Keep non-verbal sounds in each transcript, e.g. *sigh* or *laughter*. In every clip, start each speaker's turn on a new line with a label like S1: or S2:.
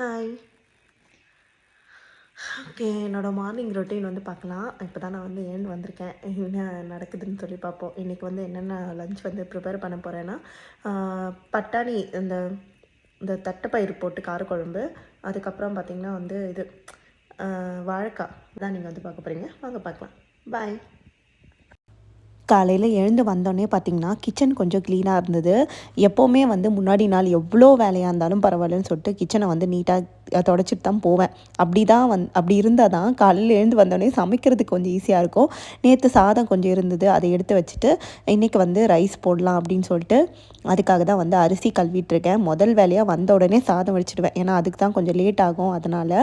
S1: Hi okay என்னோடய morning routine வந்து பார்க்கலாம். இப்போ தான் நான் வந்து ஏன் வந்திருக்கேன்? என்ன நடக்குதுன்னு சொல்லி பார்ப்போம். இன்றைக்கி வந்து என்னென்ன லஞ்ச் வந்து ப்ரிப்பேர் பண்ண போகிறேன்னா பட்டாணி இந்த இந்த தட்டைப்பயிறு போட்டு காரக்குழம்பு அதுக்கப்புறம் பார்த்திங்கன்னா வந்து இது வாழைக்காய். தான் நீங்கள் வந்து பார்க்க போகிறீங்க வாங்க பார்க்கலாம். பாய் காலையில் எழுந்து வந்தோடனே பார்த்தீங்கன்னா கிச்சன் கொஞ்சம் க்ளீனாக இருந்தது. எப்போவுமே வந்து முன்னாடி நாள் எவ்வளோ வேலையாக இருந்தாலும் பரவாயில்லன்னு சொல்லிட்டு கிச்சனை வந்து நீட்டாக தொடச்சிட்டு தான் போவேன். அப்படி தான் வந் அப்படி இருந்தால் தான் காலையில் எழுந்து வந்தோடனே சமைக்கிறதுக்கு கொஞ்சம் ஈஸியாக இருக்கும். நேற்று சாதம் கொஞ்சம் இருந்தது அதை எடுத்து வச்சுட்டு இன்றைக்கி வந்து ரைஸ் போடலாம் அப்படின்னு சொல்லிட்டு அதுக்காக தான் வந்து அரிசி கழுவிட்டுருக்கேன் முதல் வேலையாக வந்த உடனே சாதம் வச்சுடுவேன் ஏன்னா அதுக்கு தான் கொஞ்சம் லேட் ஆகும். அதனால்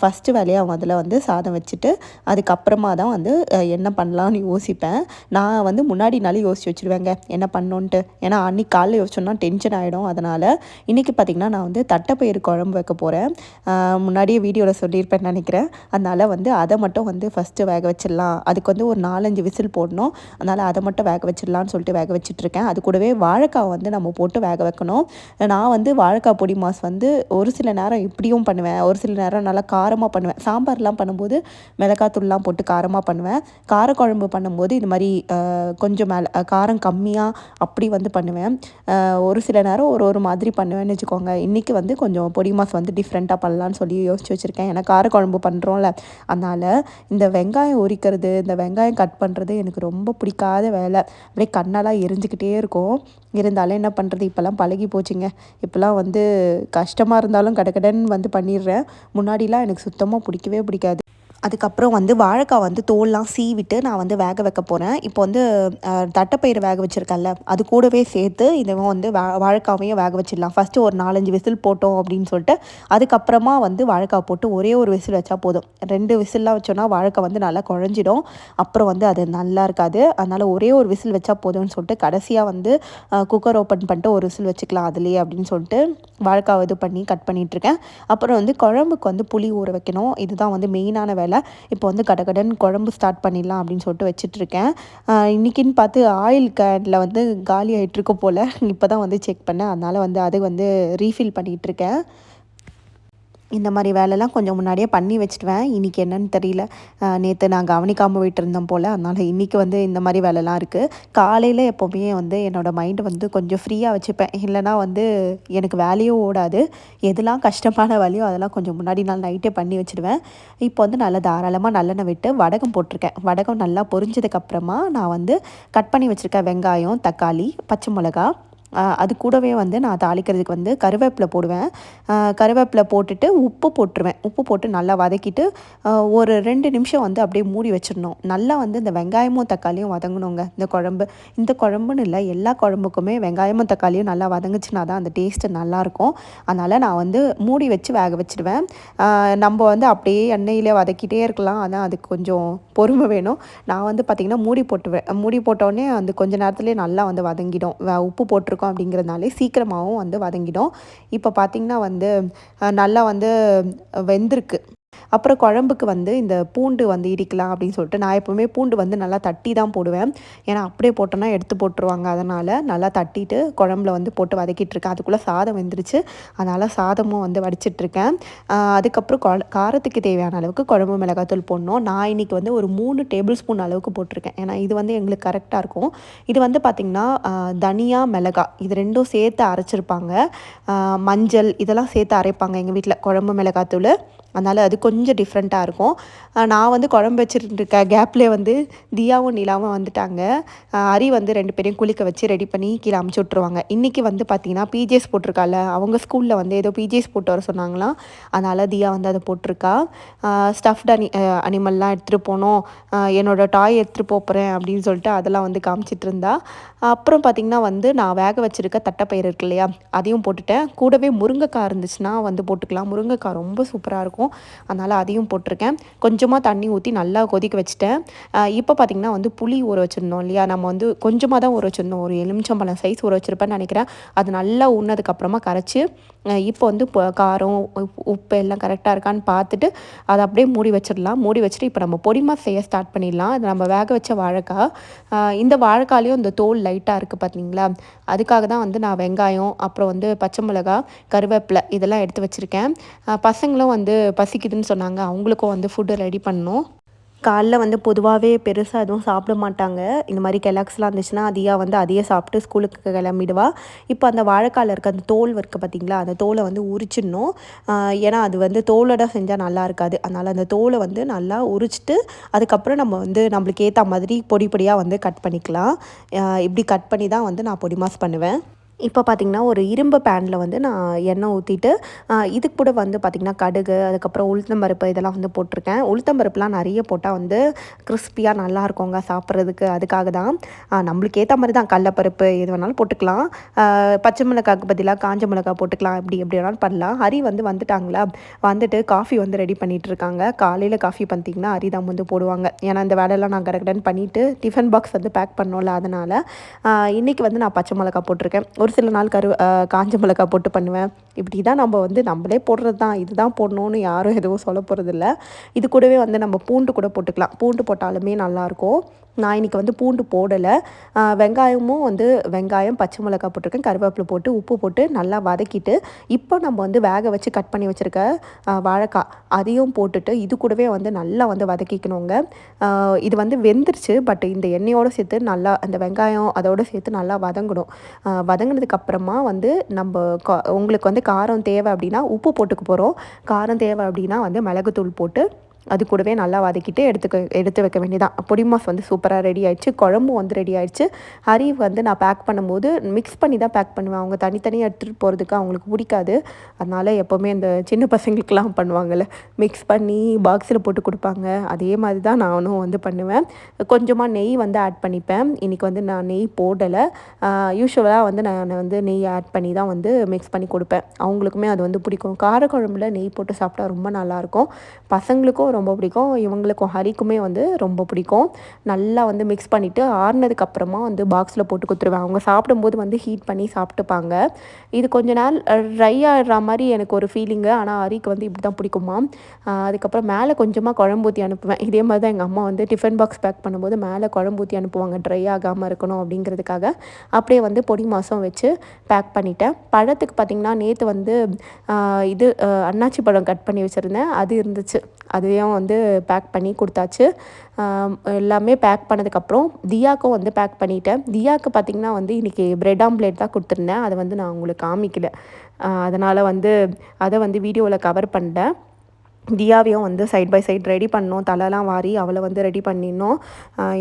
S1: ஃபஸ்ட்டு வேலையாக முதல்ல வந்து சாதம் வச்சுட்டு அதுக்கப்புறமா தான் வந்து என்ன பண்ணலாம்னு யோசிப்பேன். நான் நான் வந்து முன்னாடி நாளே யோசிச்சு வச்சுருவேங்க. என்ன பண்ணோன்ட்டு. ஏன்னா அன்றைக்கி காலைல யோசிச்சோன்னா டென்ஷன் ஆகிடும் அதனால் இன்றைக்கி பார்த்திங்கன்னா நான் வந்து தட்டைப்பயிறு குழம்பு வைக்க போகிறேன் முன்னாடியே வீடியோவில் சொல்லியிருப்பேன்னு நினைக்கிறேன். அதனால் வந்து அதை மட்டும் வந்து ஃபஸ்ட்டு வேக வச்சிடலாம். அதுக்கு வந்து ஒரு நாலஞ்சு விசில் போடணும். அதனால் அதை மட்டும் வேக வச்சிடலான்னு சொல்லிட்டு வேக வச்சிட்ருக்கேன் அது கூடவே வாழைக்காய் வந்து நம்ம போட்டு வேக வைக்கணும். நான் வந்து வாழைக்காய் பொடி மாஸ் வந்து ஒரு சில நேரம் இப்படியும் பண்ணுவேன். ஒரு சில நேரம் நல்லா காரமாக பண்ணுவேன். சாம்பார்லாம் பண்ணும்போது மிளகாத்தூள்லாம் போட்டு காரமாக பண்ணுவேன். காரக்குழம்பு பண்ணும்போது இது மாதிரி கொஞ்சம் மேலே காரம் கம்மியாக அப்படி வந்து பண்ணுவேன். ஒரு சில நேரம் ஒரு ஒரு மாதிரி பண்ணுவேன்னு வச்சுக்கோங்க. இன்றைக்கி வந்து கொஞ்சம் பொடி மாஸ் வந்து டிஃப்ரெண்ட்டாக பண்ணலான்னு சொல்லி யோசிச்சு வச்சுருக்கேன். ஏன்னா காரக்குழம்பு பண்ணுறோம்ல அதனால் இந்த வெங்காயம் உரிக்கிறது இந்த வெங்காயம் கட் பண்ணுறது எனக்கு ரொம்ப பிடிக்காத வேலை. அப்படியே கண்ணெல்லாம் எரிஞ்சுக்கிட்டே இருக்கும். இருந்தாலும் என்ன பண்ணுறது இப்போல்லாம் பழகி போச்சுங்க. இப்போல்லாம் வந்து கஷ்டமாக இருந்தாலும் கடகடன்னு வந்து பண்ணிடுறேன். முன்னாடிலாம் எனக்கு சுத்தமாக பிடிக்கவே பிடிக்காது. அதுக்கப்புறம் வந்து வாழைக்காய் வந்து தோல்லாம் சீவிட்டு நான் வந்து வேக வைக்க போகிறேன் இப்போ வந்து தட்டைப்பயிறு வேக வச்சுருக்கேன்ல அது கூடவே சேர்த்து இதுவும் வந்து வா வாழைக்காவையும் வேக வச்சிடலாம். ஃபஸ்ட்டு ஒரு நாலஞ்சு விசில் போட்டோம் அப்படின்னு சொல்லிட்டு அதுக்கப்புறமா வந்து வாழைக்காய் போட்டு ஒரே ஒரு விசில் வச்சா போதும். ரெண்டு விசில்லாம் வச்சோன்னா வாழைக்காய் வந்து நல்லா குழஞ்சிடும். அப்புறம் வந்து அது நல்லா இருக்காது. அதனால் ஒரே ஒரு விசில் வச்சா போதும்னு சொல்லிட்டு கடைசியாக வந்து குக்கர் ஓப்பன் பண்ணிட்டு ஒரு விசில் வச்சுக்கலாம் அதுலேயே அப்படின்னு சொல்லிட்டு வாழைக்காய் இது பண்ணி கட் பண்ணிகிட்ருக்கேன் அப்புறம் வந்து குழம்புக்கு வந்து புளி ஊற வைக்கணும். இதுதான் வந்து மெயினான வேலை. இப்போ வந்து கடகடன் குழம்பு ஸ்டார்ட் பண்ணிடலாம் அப்படின்னு சொல்லிட்டு வச்சிட்ருக்கேன் இன்றைக்கின்னு பார்த்து ஆயில் கேனில் வந்து காலி ஆகிட்டுருக்க போல். இப்போ தான் வந்து செக் பண்ணேன். அதனால் வந்து அது வந்து ரீஃபில் பண்ணிகிட்டு இருக்கேன் இந்த மாதிரி வேலைலாம் கொஞ்சம் முன்னாடியே பண்ணி வச்சுட்டுவேன். இன்றைக்கி என்னன்னு தெரியல. நேற்று நான் கவனிக்காமல் விட்டுருந்தேன் போல். அதனால் இன்றைக்கி வந்து இந்த மாதிரி வேலைலாம் இருக்குது காலையில் எப்போவுமே வந்து என்னோடய மைண்டு வந்து கொஞ்சம் ஃப்ரீயாக வச்சுப்பேன். இல்லைனா வந்து எனக்கு வேலையும் ஓடாது. எதெல்லாம் கஷ்டமான வேலையோ அதெல்லாம் கொஞ்சம் முன்னாடி நாள் நைட்டே பண்ணி வச்சுடுவேன். இப்போ வந்து நல்லா தாராளமாக நல்லெண்ணெய் விட்டு வடகம் போட்டிருக்கேன். வடகம் நல்லா பொரிஞ்சதுக்கப்புறமா நான் வந்து கட் பண்ணி வச்சுருக்கேன் வெங்காயம் தக்காளி பச்சை மிளகா அது கூடவே வந்து நான் தாளிக்கிறதுக்கு வந்து கருவேப்பிலை போடுவேன். கருவேப்பிலை போட்டுட்டு உப்பு போட்டுருவேன். உப்பு போட்டு நல்லா வதக்கிட்டு ஒரு ரெண்டு நிமிஷம் வந்து அப்படியே மூடி வச்சிடணும். நல்லா வந்து இந்த வெங்காயமும் தக்காளியும் வதங்கணுங்க இந்த குழம்பு. இந்த குழம்புன்னு இல்லை எல்லா குழம்புக்குமே வெங்காயமும் தக்காளியும் நல்லா வதங்குச்சுன்னா தான் அந்த டேஸ்ட்டு நல்லாயிருக்கும். அதனால் நான் வந்து மூடி வச்சு வேக வச்சிடுவேன் நம்ம வந்து அப்படியே எண்ணெயிலே வதக்கிட்டே இருக்கலாம். ஆனால் அதுக்கு கொஞ்சம் பொறுமை வேணும். நான் வந்து பார்த்திங்கன்னா மூடி போட்டுவேன் மூடி போட்டோடனே அந்த கொஞ்ச நேரத்துலேயே நல்லா வந்து வதங்கிடும். வ- உப்பு போட்டிருக்கோம் அப்படிங்கிறதுனாலே சீக்கிரமாகவும் வந்து வதங்கிடும். இப்போ பார்த்திங்கன்னா வந்து நல்லா வந்து வெந்திருக்கு. அப்புறம் குழம்புக்கு வந்து இந்த பூண்டு வந்து இடிக்கலாம் அப்படின்னு சொல்லிட்டு நான் எப்போவுமே பூண்டு வந்து நல்லா தட்டி தான் போடுவேன். ஏன்னா அப்படியே போட்டோன்னா எடுத்து போட்டுருவாங்க. அதனால் நல்லா தட்டிட்டு குழம்புல வந்து போட்டு வதக்கிட்டு இருக்கேன். அதுக்குள்ளே சாதம் வெந்துருச்சு. அதனால் சாதமும் வந்து வடிச்சிட்ருக்கேன். அதுக்கப்புறம் கொ காரத்துக்கு தேவையான அளவுக்கு குழம்பு மிளகாத்தூள் போடணும். நான் இன்னைக்கு வந்து ஒரு மூணு டேபிள் ஸ்பூன் அளவுக்கு போட்டிருக்கேன். ஏன்னா இது வந்து எங்களுக்கு கரெக்டாக இருக்கும். இது வந்து பார்த்திங்கன்னா தனியா மிளகா. இது ரெண்டும் சேர்த்து அரைச்சிருப்பாங்க. மஞ்சள் இதெல்லாம் சேர்த்து அரைப்பாங்க எங்கள் வீட்டில் குழம்பு மிளகாத்தூள். அதனால் அது கொஞ்சம் டிஃப்ரெண்ட்டாக இருக்கும். நான் வந்து குழம்பு வச்சுட்டு இருக்க கேப்லேயே வந்து தியாவும் நிலாவும் வந்துட்டாங்க. அரி ஹரி வந்து ரெண்டு பேரையும் குளிக்க வச்சு ரெடி பண்ணி கீழே அமுச்சு விட்ருவாங்க இன்றைக்கி வந்து பார்த்திங்கன்னா பிஜேஸ் போட்டிருக்கால அவங்க ஸ்கூலில் வந்து ஏதோ பிஜேஸ் போட்டு வர சொன்னாங்களாம். அதனால் தியா வந்து அதை போட்டிருக்கா. ஸ்டஃப்ட் அனி அனிமல்லாம் எடுத்துகிட்டு போனோம் என்னோடய டாய் எடுத்துகிட்டு போகிறேன் அப்படின்னு சொல்லிட்டு அதெல்லாம் வந்து காமிச்சிட்டு இருந்தா. அப்புறம் பார்த்திங்கன்னா வந்து நான் வேக வச்சுருக்க தட்டைப்பயிர் இருக்கு இல்லையா அதையும் போட்டுட்டேன். கூடவே முருங்கைக்காய் இருந்துச்சுன்னா வந்து போட்டுக்கலாம். முருங்கைக்காய் ரொம்ப சூப்பராக இருக்கும். அதனால் அதையும் போட்டிருக்கேன். கொஞ்சமாக தண்ணி ஊற்றி நல்லா கொதிக்க வச்சுட்டேன். இப்போ பார்த்திங்கன்னா வந்து புளி ஊற வச்சுருந்தோம் இல்லையா? நம்ம வந்து கொஞ்சமாக தான் ஊற வச்சுருந்தோம் ஒரு எலுமிச்சம்பழம் சைஸ் ஊற வச்சுருப்பேன்னு நினைக்கிறேன். அது நல்லா ஊறினதுக்கப்புறமா கரைச்சி இப்போ வந்து இப்போ காரம் உப் உப்பு எல்லாம் கரெக்டாக இருக்கான்னு பார்த்துட்டு அதை அப்படியே மூடி வச்சிடலாம். மூடி வச்சுட்டு இப்போ நம்ம பொடிமா செய்ய ஸ்டார்ட் பண்ணிடலாம். அது நம்ம வேக வச்ச வாழைக்காய் இந்த வாழைக்காலையும் இந்த தோல் லைட்டாக இருக்குது பார்த்தீங்களா அதுக்காக தான் வந்து நான் வெங்காயம் அப்புறம் வந்து பச்சை மிளகா கருவேப்பிலை இதெல்லாம் எடுத்து வச்சுருக்கேன். பசங்களும் வந்து பசிக்குதுன்னு சொன்னாங்க. அவங்களுக்கும் வந்து ஃபுட்டு ரெடி பண்ணணும். காலைல வந்து பொதுவாகவே பெருசாக எதுவும் சாப்பிட மாட்டாங்க. இந்த மாதிரி கெலாக்ஸ்லாம் இருந்துச்சுன்னா அதையாக வந்து அதையே சாப்பிட்டு ஸ்கூலுக்கு கிளம்பிடுவா. இப்போ அந்த வாழைக்காயில் இருக்க அந்த தோல் இருக்குது பார்த்தீங்களா அந்த தோலை வந்து உரிச்சிடணும். ஏன்னா அது வந்து தோலோட செஞ்சால் நல்லா இருக்காது. அதனால் அந்த தோலை வந்து நல்லா உரிச்சிட்டு அதுக்கப்புறம் நம்ம வந்து நம்மளுக்கு ஏற்ற மாதிரி பொடி பொடியாக வந்து கட் பண்ணிக்கலாம். இப்படி கட் பண்ணி தான் வந்து நான் பொடி மாஸ் பண்ணுவேன். இப்போ பார்த்திங்கன்னா ஒரு இரும்பு பேனில் வந்து நான் எண்ணெய் ஊற்றிட்டு இதுக்கு கூட வந்து பார்த்திங்கன்னா கடுகு அதுக்கப்புறம் உளுத்தம்பருப்பு இதெல்லாம் வந்து போட்டிருக்கேன். உளுத்தம்பருப்புலாம் நிறைய போட்டால் வந்து கிறிஸ்பியாக நல்லா இருக்குங்க சாப்பிட்றதுக்கு. அதுக்காக தான் நம்மளுக்கு ஏற்ற மாதிரி தான் கடலப்பருப்பு எது வேணாலும் போட்டுக்கலாம். பச்சை மிளகாக்கு பதிலாக காஞ்ச மிளகாய் போட்டுக்கலாம். இப்படி எப்படி வேணாலும் பண்ணலாம். ஹரி வந்து வந்துட்டாங்களா? வந்துட்டு காஃபி வந்து ரெடி பண்ணிகிட்டு இருக்காங்க. காலையில் காஃபி பார்த்திங்கன்னா ஹரி தான் வந்து போடுவாங்க. ஏன்னா இந்த வேலையெல்லாம் நான் கடகடன் பண்ணிவிட்டு டிஃபன் பாக்ஸ் வந்து பேக் பண்ணோம்ல அதனால் இன்றைக்கி வந்து நான் பச்சை மிளகா போட்டிருக்கேன். ஒரு சில நாள் கரு காஞ்ச மிளகா போட்டு பண்ணுவேன். இப்படி தான் நம்ம வந்து நம்மளே போடுறது தான். இதுதான் போடணுன்னு யாரும் எதுவும் சொல்ல போகிறதில்ல இது கூடவே வந்து நம்ம பூண்டு கூட போட்டுக்கலாம். பூண்டு போட்டாலுமே நல்லாயிருக்கும் நான் இன்றைக்கி வந்து பூண்டு போடலை. வெங்காயமும் வந்து வெங்காயம் பச்சை மிளகா போட்டிருக்கேன். கருவேப்பிலை போட்டு உப்பு போட்டு நல்லா வதக்கிட்டு இப்போ நம்ம வந்து வேக வச்சு கட் பண்ணி வச்சுருக்க வாழைக்காய் அதையும் போட்டுட்டு இது கூடவே வந்து நல்லா வந்து வதக்கிக்கணுங்க. இது வந்து வெந்துருச்சு. பட் இந்த எண்ணெயோடு சேர்த்து நல்லா அந்த வெங்காயம் அதோடு சேர்த்து நல்லா வதங்கணும். வதங்கினதுக்கப்புறமா வந்து நம்ம உங்களுக்கு வந்து காரம் தேவை அப்படின்னா உப்பு போட்டுக்க போகிறோம் காரம் தேவை அப்படின்னா வந்து மிளகுத்தூள் போட்டு அது கூடவே நல்லா வதக்கிட்டு எடுத்துக்க எடுத்து வைக்க வேண்டியதான் பொடி மாஸ் வந்து சூப்பராக ரெடி ஆயிடுச்சு. குழம்பும் வந்து ரெடி ஆயிடுச்சு. ஹரி வந்து நான் பேக் பண்ணும்போது மிக்ஸ் பண்ணி தான் பேக் பண்ணுவேன். அவங்க தனித்தனியாக எடுத்துகிட்டு போகிறதுக்கு அவங்களுக்கு பிடிக்காது. அதனால் எப்போவுமே இந்த சின்ன பசங்களுக்கெலாம் பண்ணுவாங்கள்ல மிக்ஸ் பண்ணி பாக்ஸில் போட்டு கொடுப்பாங்க. அதே மாதிரி தான் நானும் வந்து பண்ணுவேன். கொஞ்சமாக நெய் வந்து ஆட் பண்ணிப்பேன். இன்றைக்கி வந்து நான் நெய் போடலை. யூஸ்வலாக வந்து நான் வந்து நெய் ஆட் பண்ணி தான் வந்து மிக்ஸ் பண்ணி கொடுப்பேன். அவங்களுக்குமே அது வந்து பிடிக்கும். காரக்குழம்புல நெய் போட்டு சாப்பிட்டா ரொம்ப நல்லாயிருக்கும் பசங்களுக்கும் ரொம்ப பிடிக்கும். இவங்களுக்கும் ஹரிக்குமே வந்து ரொம்ப பிடிக்கும். நல்லா வந்து மிக்ஸ் பண்ணிவிட்டு ஆறுனதுக்கப்புறமா வந்து பாக்ஸில் போட்டு கொடுத்துருவேன் அவங்க சாப்பிடும்போது வந்து ஹீட் பண்ணி சாப்பிட்டுப்பாங்க. இது கொஞ்ச நாள் ட்ரை ஆகிடுற மாதிரி எனக்கு ஒரு ஃபீலிங்கு ஆனால் ஹரிக்கு வந்து இப்படி தான் பிடிக்குமா அதுக்கப்புறம் மேலே கொஞ்சமாக குழம்பு ஊற்றி அனுப்புவேன். இதே மாதிரி தான் எங்கள் அம்மா வந்து டிஃபன் பாக்ஸ் பேக் பண்ணும்போது மேலே குழம்பு ஊற்றி அனுப்புவாங்க. ட்ரை ஆகாமல் இருக்கணும் அப்படிங்கிறதுக்காக. அப்படியே வந்து பொடி மாதம் வச்சு பேக் பண்ணிட்டேன். பழத்துக்கு பார்த்திங்கன்னா நேற்று வந்து இது அண்ணாச்சி பழம் கட் பண்ணி வச்சுருந்தேன். அது இருந்துச்சு. எல்லாத்தையும் வந்து பேக் பண்ணி கொடுத்தாச்சு. எல்லாமே பேக் பண்ணதுக்கப்புறம் தியாக்கும் வந்து பேக் பண்ணிட்டேன். தியாவுக்கு பார்த்திங்கன்னா வந்து இன்றைக்கி ப்ரெட் ஆம்லேட் தான் கொடுத்துருந்தேன். அதை வந்து நான் உங்களுக்கு காமிக்கல. அதனால் வந்து அதை வந்து வீடியோவில் கவர் பண்ணிட்டேன். தியாவையும் வந்து சைட் பை சைட் ரெடி பண்ணோம் தலைலாம் வாரி அவளை வந்து ரெடி பண்ணிடணும்.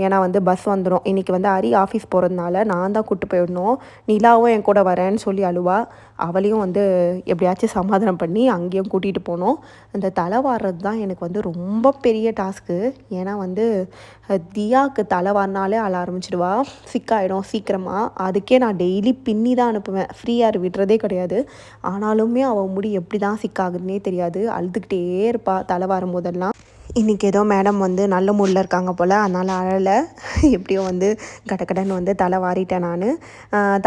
S1: ஏன்னா வந்து பஸ் வந்துடும் இன்றைக்கி வந்து அரி ஆஃபீஸ் போகிறதுனால நான் தான் கூப்பிட்டு போயிடணும். நிலாவும் என் கூட வரேன்னு சொல்லி அழுவா. அவளையும் வந்து எப்படியாச்சும் சமாதானம் பண்ணி அங்கேயும் கூட்டிகிட்டு போனோம் அந்த தலை வாடுறது தான் எனக்கு வந்து ரொம்ப பெரிய டாஸ்க்கு ஏன்னா வந்து தியாவுக்கு தலை வாரினாலே அழ ஆரம்பிச்சிடுவா. சிக்காயிடும் சீக்கிரமாக அதுக்கே நான் டெய்லி பின்னி தான் அனுப்புவேன். ஃப்ரீயாக விடுறதே கிடையாது. ஆனாலுமே அவள் முடி எப்படி தான் சிக்காகுதுன்னே தெரியாது. அழுதுகிட்டே இருப்பாள் தலை வாரும் போதெல்லாம் இன்றைக்கி ஏதோ மேடம் வந்து நல்ல மூடில் இருக்காங்க போல் அதனால் அழலை. எப்படியோ வந்து கடக்கடன்னு வந்து தலை வாரிட்டேன் நான்.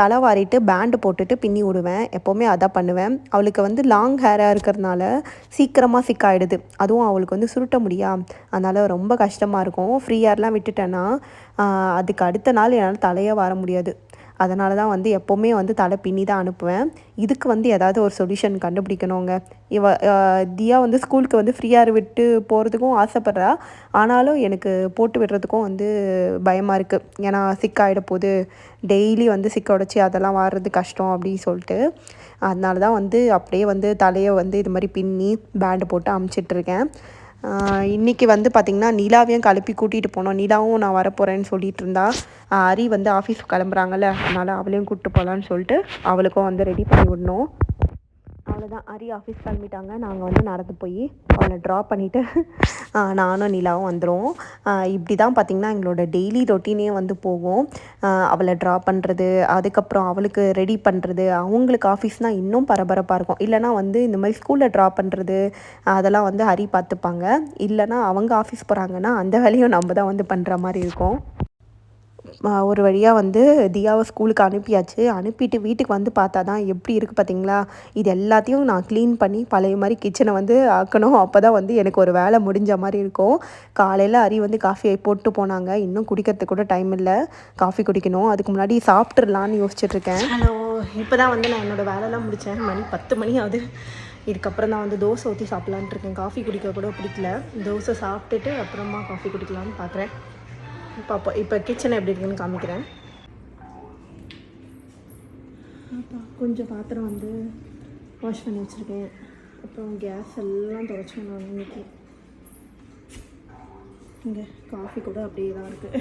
S1: தலை வாரிட்டு பேண்டு போட்டுட்டு பின்னி விடுவேன் எப்போவுமே அதான் பண்ணுவேன். அவளுக்கு வந்து லாங் ஹேராக இருக்கிறதுனால சீக்கிரமாக சிக்காயிடுது அதுவும் அவளுக்கு வந்து சுருட்ட முடியா. அதனால் ரொம்ப கஷ்டமாக இருக்கும். ஃப்ரீ ஹேர்லாம் விட்டுட்டேன்னா அதுக்கு அடுத்த நாள் என்னால் தலையே வர முடியாது. அதனால தான் வந்து எப்போவுமே வந்து தலை பின்னி தான் அனுப்புவேன். இதுக்கு வந்து ஏதாவது ஒரு சொல்யூஷன் கண்டுபிடிக்கணுங்க. இவ தியா வந்து ஸ்கூலுக்கு வந்து ஃப்ரீயாக விட்டு போகிறதுக்கும் ஆசைப்பட்றா. ஆனாலும் எனக்கு போட்டு விடுறதுக்கும் வந்து பயமாக இருக்குது ஏன்னா சிக்காயிட போது டெய்லி வந்து சிக்க உடச்சி அதெல்லாம் வாடுறது கஷ்டம் அப்படின்னு சொல்லிட்டு. அதனால தான் வந்து அப்படியே வந்து தலையை வந்து இது மாதிரி பின்னி பேண்டு போட்டு அமுச்சிட்ருக்கேன் இன்றைக்கி வந்து பார்த்திங்கன்னா நிலாவையும் கிளப்பி கூட்டிகிட்டு போனோம். நிலாவும் நான் வரப்போகிறேன்னு சொல்லிகிட்டு இருந்தா. அரி வந்து ஆஃபீஸ் கிளம்புறாங்கல்ல அதனால் அவளையும் கூப்பிட்டு போகலான்னு சொல்லிட்டு அவளுக்கும் வந்து ரெடி பண்ணி விடணும். அவ்வளோதான் அரி ஆஃபீஸ் கிளம்பிட்டாங்க. நாங்கள் வந்து நடந்து போய் அவளை ட்ரா பண்ணிவிட்டு நானும் நிலாவும் வந்துடும் இப்படி தான் பார்த்திங்கன்னா எங்களோட டெய்லி ரொட்டீனே வந்து போகும். அவளை ட்ரா பண்ணுறது அதுக்கப்புறம் அவளுக்கு ரெடி பண்ணுறது அவங்களுக்கு ஆஃபீஸ்னால் இன்னும் பரபரப்பாக இருக்கும். இல்லைனா வந்து இந்த மாதிரி ஸ்கூலில் ட்ரா பண்ணுறது அதெல்லாம் வந்து ஹரி பார்த்துப்பாங்க இல்லைனா அவங்க ஆஃபீஸ் போகிறாங்கன்னா அந்த வேலையும் நம்ம தான் வந்து பண்ணுற மாதிரி இருக்கும். ஒரு வழியாக வந்து தியாவை ஸ்கூலுக்கு அனுப்பியாச்சு. அனுப்பிட்டு வீட்டுக்கு வந்து பார்த்தா தான் எப்படி இருக்குது பார்த்தீங்களா? இது எல்லாத்தையும் நான் க்ளீன் பண்ணி பழைய மாதிரி கிச்சனை வந்து ஆக்கணும். அப்போ தான் வந்து எனக்கு ஒரு வேலை முடிஞ்ச மாதிரி இருக்கும். காலையில் அரி வந்து காஃபி போட்டு போனாங்க. இன்னும் குடிக்கிறதுக்கு கூட டைம் இல்லை. காஃபி குடிக்கணும். அதுக்கு முன்னாடி சாப்பிட்றலான்னு யோசிச்சுட்ருக்கேன் ஹலோ இப்போ தான் வந்து நான் என்னோடய வேலைலாம் முடித்தேன் மணி பத்து மணி ஆகுது. இதுக்கப்புறம் தான் வந்து தோசை ஊற்றி சாப்பிட்லான்ட்டு இருக்கேன். காஃபி குடிக்க கூட பிடிக்கல. தோசை சாப்பிட்டுட்டு அப்புறமா காஃபி குடிக்கலான்னு பார்க்குறேன் பாப்பா இப்போ கிச்சன் எப்படி இருக்குன்னு காமிக்கிறேன். அப்பா கொஞ்சம் பாத்திரம் வந்து வாஷ் பண்ணி வச்சுருக்கேன். அப்புறம் கேஸ் எல்லாம் துவைச்சேன் நான் இன்னைக்கு. இங்கே காஃபி கூட அப்படியே தான் இருக்குது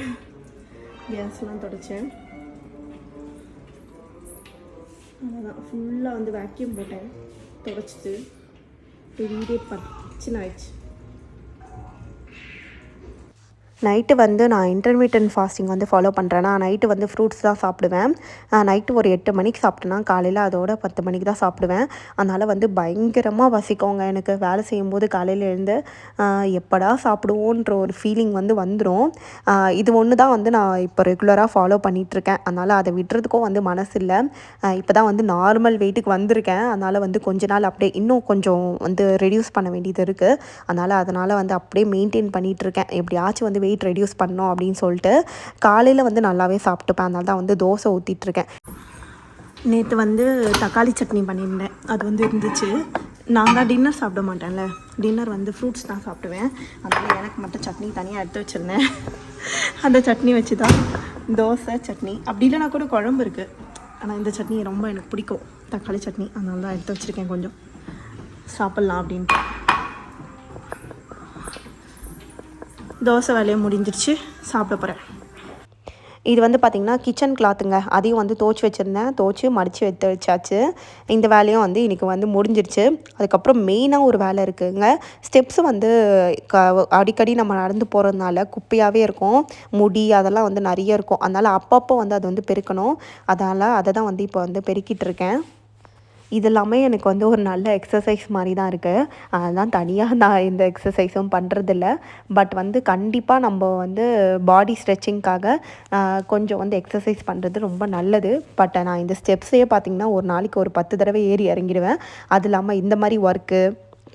S1: கேஸ்லாம் தொடச்சேன். அவ்வளோதான் ஃபுல்லாக வந்து வேக்யூம் போட்டேன். துடைச்சிட்டு வீடே பச்சின்னு ஆயிடுச்சு. நைட்டு வந்து நான் இன்டர்மீடியன்ட் ஃபாஸ்டிங் வந்து ஃபாலோ பண்ணுறேன்னா நைட்டு வந்து ஃப்ரூட்ஸ் தான் சாப்பிடுவேன். நைட்டு ஒரு எட்டு மணிக்கு சாப்பிட்டேன்னா காலையில் அதோட பத்து மணிக்கு தான் சாப்பிடுவேன். அதனால் வந்து பயங்கரமாக வசிக்கோங்க. எனக்கு வேலை செய்யும்போது காலையில் எழுந்து எப்படா சாப்பிடுவோன்ற ஒரு ஃபீலிங் வந்து வந்துடும் இது ஒன்று தான் வந்து நான் இப்போ ரெகுலராக ஃபாலோ பண்ணிகிட்ருக்கேன் அதனால் அதை விடுறதுக்கும் வந்து மனசு இல்லை. இப்போ தான் வந்து நார்மல் வெயிட்டுக்கு வந்திருக்கேன். அதனால் வந்து கொஞ்ச நாள் அப்படியே இன்னும் கொஞ்சம் வந்து ரெடியூஸ் பண்ண வேண்டியது இருக்குது அதனால் அதனால் வந்து அப்படியே மெயின்டைன் பண்ணிகிட்ருக்கேன் எப்படியாச்சும் வந்து வெயிட் ரெடியூஸ் பண்ணோம் அப்படின்னு சொல்லிட்டு காலையில் வந்து நல்லாவே சாப்பிட்டுப்பேன். அதனால தான் வந்து தோசை ஊற்றிட்டுருக்கேன் நேற்று வந்து தக்காளி சட்னி பண்ணியிருந்தேன். அது வந்து இருந்துச்சு. நான் தான் டின்னர் சாப்பிட மாட்டேன்ல. டின்னர் வந்து ஃப்ரூட்ஸ் தான் சாப்பிடுவேன். அதனால் எனக்கு மட்டும் சட்னி தனியாக எடுத்து வச்சுருந்தேன். அந்த சட்னி வச்சு தான் தோசை சட்னி. அப்படி இல்லைனா கூட குழம்பு இருக்குது ஆனால் இந்த சட்னி ரொம்ப எனக்கு பிடிக்கும். தக்காளி சட்னி. அதனால தான் எடுத்து வச்சுருக்கேன் கொஞ்சம். சாப்பிட்லாம் அப்படின்ட்டு. தோசை வேலையை முடிஞ்சிருச்சு. சாப்பிட போகிறேன் இது வந்து பார்த்திங்கன்னா கிச்சன் கிளாத்துங்க அதையும் வந்து துவச்சி வச்சுருந்தேன். துவச்சி மடித்து வைத்து வச்சாச்சு. இந்த வேலையும் வந்து இன்றைக்கி வந்து முடிஞ்சிருச்சு. அதுக்கப்புறம் மெயினாக ஒரு வேலை இருக்குதுங்க ஸ்டெப்ஸ் வந்து க அடிக்கடி நம்ம நடந்து போகிறதுனால குப்பையாகவே இருக்கும். முடி அதெல்லாம் வந்து நிறைய இருக்கும். அதனால் அப்பப்போ வந்து அது வந்து பெருக்கணும். அதனால் அதை தான் வந்து இப்போ வந்து பெருக்கிட்டு இருக்கேன். இதெல்லாமே எனக்கு வந்து ஒரு நல்ல எக்ஸசைஸ் மாதிரி தான் இருக்குது அதெல்லாம் தனியாக நான் இந்த எக்ஸசைஸும் பண்ணுறதில்ல பட் வந்து கண்டிப்பாக நம்ம வந்து பாடி ஸ்ட்ரெச்சிங்க்காக கொஞ்சம் வந்து எக்ஸசைஸ் பண்ணுறது ரொம்ப நல்லது. பட் நான் இந்த ஸ்டெப்ஸே பார்த்திங்கன்னா ஒரு நாளைக்கு ஒரு பத்து தடவை ஏறி இறங்கிடுவேன். அது இல்லாமல் இந்த மாதிரி ஒர்க்கு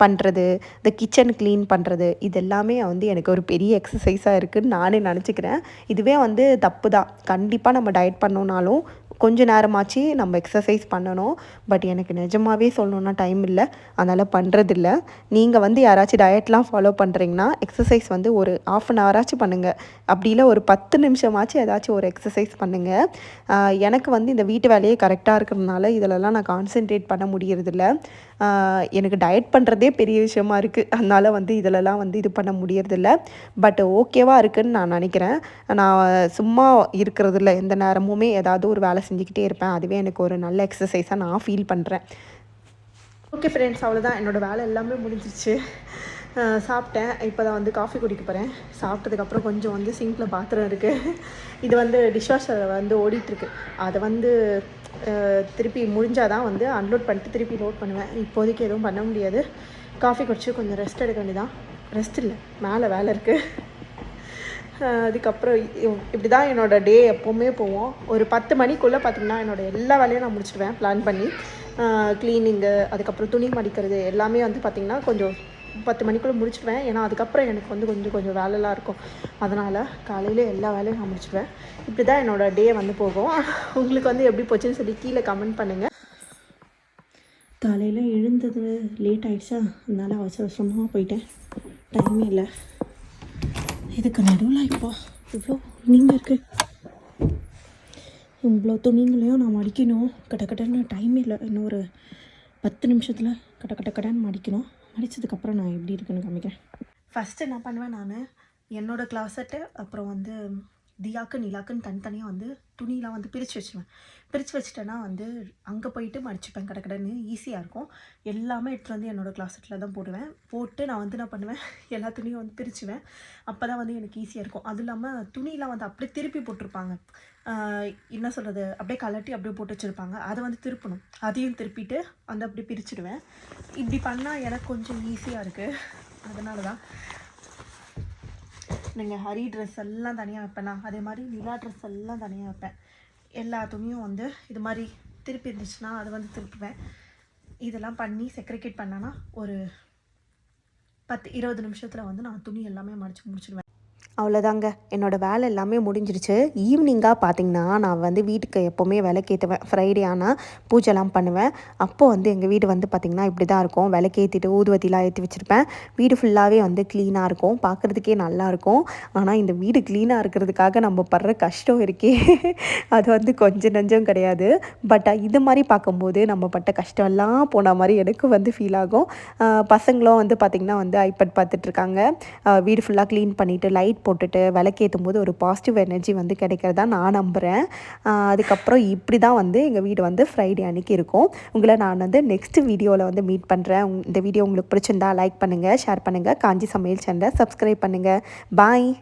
S1: பண்ணுறது இந்த கிச்சன் க்ளீன் பண்ணுறது இது எல்லாமே வந்து எனக்கு ஒரு பெரிய எக்ஸசைஸாக இருக்குதுன்னு நானே நினச்சிக்கிறேன். இதுவே வந்து தப்பு தான் கண்டிப்பாக நம்ம டயட் பண்ணோன்னாலும் கொஞ்ச நேரமாச்சு நம்ம எக்ஸசைஸ் பண்ணணும். பட் எனக்கு நிஜமாகவே சொல்லணுன்னா டைம் இல்லை. அதனால் பண்ணுறதில்ல நீங்கள் வந்து யாராச்சும் டயட்லாம் ஃபாலோ பண்ணுறீங்கன்னா எக்ஸசைஸ் வந்து ஒரு ஆஃப் அன் ஹவராச்சும் பண்ணுங்கள் அப்படி இல்லை ஒரு பத்து நிமிஷமாச்சும் ஏதாச்சும் ஒரு எக்ஸசைஸ் பண்ணுங்கள் எனக்கு வந்து இந்த வீட்டு வேலையே கரெக்டாக இருக்கிறதுனால இதிலலாம் நான் கான்சென்ட்ரேட் பண்ண முடியறதில்ல. எனக்கு டயட் பண்ணுறதே பெரிய விஷயமா இருக்குது அதனால் வந்து இதிலலாம் வந்து இது பண்ண முடியறதில்ல. பட் ஓகேவாக இருக்குதுன்னு நான் நினைக்கிறேன். நான் சும்மா இருக்கிறதில்ல. எந்த நேரமுமே ஏதாவது ஒரு வேலை செஞ்சுக்கிட்டே இருப்பேன். அதுவே எனக்கு ஒரு நல்ல எக்ஸசைஸாக நான் ஃபீல் பண்ணுறேன் ஓகே ஃப்ரெண்ட்ஸ் அவ்வளோதான் என்னோடய வேலை எல்லாமே முடிஞ்சிருச்சு. சாப்பிட்டேன். இப்போ தான் வந்து காஃபி குடிக்க போகிறேன் சாப்பிட்டதுக்கப்புறம் கொஞ்சம் வந்து சிங்கில் பாத்திரம் இருக்குது இது வந்து டிஷ்வாஷர் வந்து ஓடிட்டுருக்கு. அதை வந்து திருப்பி முடிஞ்சால் தான் வந்து அன்லோட் பண்ணிட்டு திருப்பி லோட் பண்ணுவேன். இப்போதைக்கு எதுவும் பண்ண முடியாது. காஃபி குடிச்சு கொஞ்சம் ரெஸ்ட் எடுக்க வேண்டியதான் ரெஸ்ட் இல்லை மேலே வேலை இருக்குது அதுக்கப்புறம் இப்படி தான் என்னோடய டே எப்போவுமே போவோம் ஒரு பத்து மணிக்குள்ளே பார்த்திங்கன்னா என்னோட எல்லா வேலையும் நான் முடிச்சிடுவேன் பிளான் பண்ணி. க்ளீனிங்கு அதுக்கப்புறம் துணி மடிக்கிறது எல்லாமே வந்து பார்த்திங்கன்னா கொஞ்சம் பத்து மணிக்குள்ளே முடிச்சிடுவேன் ஏன்னா அதுக்கப்புறம் எனக்கு வந்து கொஞ்சம் கொஞ்சம் வேலைலாம் இருக்கும். அதனால் காலையில் எல்லா வேலையும் நான் முடிச்சுடுவேன் இப்படி தான் என்னோடய டே வந்து போகும். உங்களுக்கு வந்து எப்படி போச்சுன்னு சொல்லி கீழே கமெண்ட் பண்ணுங்கள் காலையில் எழுந்தது லேட் ஆகிடுச்சா அதனால் அவசர அவசரமாக போயிட்டேன். டைமே இல்லை. இதுக்கு நடுவில் இப்போ இவ்வளோ நீங்கள் இருக்குது இவ்வளோ துணிங்களையும் நான் மடிக்கணும். கட்ட கடன்னு டைம் இல்லை. இன்னும் ஒரு பத்து நிமிஷத்தில் கட்ட கட்ட கடன் மடிக்கணும். மடித்ததுக்கப்புறம் நான் எப்படி இருக்குன்னு காமிக்கிறேன். ஃபஸ்ட்டு என்ன பண்ணுவேன் நான்? என்னோடய கிளாஸட்டு அப்புறம் வந்து தியாக்கு நிலாக்குன்னு தனித்தனியாக வந்து துணியெலாம் வந்து பிரித்து வச்சுருவேன். பிரித்து வச்சுட்டேன்னா வந்து அங்கே போயிட்டு மடிச்சுப்பேன் கடை கடைன்னு. ஈஸியாக இருக்கும். எல்லாமே எடுத்துகிட்டு வந்து என்னோடய கிளாஸெட்டில் தான் போடுவேன். போட்டு நான் வந்து என்ன பண்ணுவேன்? *laughs* எல்லா துணியும் வந்து பிரிச்சுவேன். அப்போ தான் வந்து எனக்கு ஈஸியாக இருக்கும். அதுவும் இல்லாமல் துணியெலாம் வந்து அப்படியே திருப்பி போட்டிருப்பாங்க. என்ன சொல்கிறது அப்படியே கலட்டி அப்படியே போட்டு வச்சுருப்பாங்க. அதை வந்து திருப்பணும். அதையும் திருப்பிட்டு அந்த அப்படியே பிரிச்சுடுவேன். இப்படி பண்ணால் எனக்கு கொஞ்சம் ஈஸியாக இருக்குது அதனால தான் நீங்கள் ஹரி ட்ரெஸ் எல்லாம் தனியாக வைப்பேனா? அதே மாதிரி நிலா ட்ரெஸ் எல்லாம் தனியாக வைப்பேன். எல்லா துணியும் வந்து இது மாதிரி திருப்பி இருந்துச்சுன்னா அதை வந்து திருப்புவேன். இதெல்லாம் பண்ணி செக்ரிகேட் பண்ணேன்னா ஒரு பத்து இருபது நிமிஷத்தில் வந்து நான் துணி எல்லாமே மடித்து முடிச்சிடுவேன். அவ்வளோதாங்க என்னோடய வேலை எல்லாமே முடிஞ்சிருச்சு. ஈவினிங்காக பார்த்தீங்கன்னா நான் வந்து வீட்டுக்கு எப்போவுமே விளக்கேற்றுவேன் ஃப்ரைடே ஆனால் பூஜைலாம் பண்ணுவேன். அப்போது வந்து எங்கள் வீடு வந்து பார்த்திங்கன்னா இப்படி தான் இருக்கும். விளக்கேற்றிட்டு ஊதுவத்திலாம் ஏற்றி வச்சுருப்பேன். வீடு ஃபுல்லாகவே வந்து க்ளீனாக இருக்கும். பார்க்குறதுக்கே நல்லாயிருக்கும் ஆனால் இந்த வீடு க்ளீனாக இருக்கிறதுக்காக நம்ம படுற கஷ்டம் இருக்கே. அது வந்து கொஞ்சம் நஞ்சம் கிடையாது. பட் இது மாதிரி பார்க்கும்போது நம்ம பட்ட கஷ்டம்லாம் போன மாதிரி எனக்கு வந்து ஃபீல் ஆகும். பசங்களும் வந்து பார்த்திங்கன்னா வந்து ஐபேட் பார்த்துட்ருக்காங்க வீடு ஃபுல்லாக க்ளீன் பண்ணிவிட்டு லைட் போட்டுட்டு விளக்கேற்றும் போது ஒரு பாசிட்டிவ் எனர்ஜி வந்து கிடைக்கிறதா நான் நம்புகிறேன் அதுக்கப்புறம் இப்படி தான் வந்து எங்கள் வீடு வந்து ஃப்ரைடே அன்னைக்கு இருக்கும். உங்களை நான் வந்து நெக்ஸ்ட் வீடியோவில் வந்து மீட் பண்ணுறேன் இந்த வீடியோ உங்களுக்கு பிடிச்சிருந்தா லைக் பண்ணுங்கள் ஷேர் பண்ணுங்கள் காஞ்சி சமையல் சேனலை சப்ஸ்கிரைப் பண்ணுங்கள் பாய்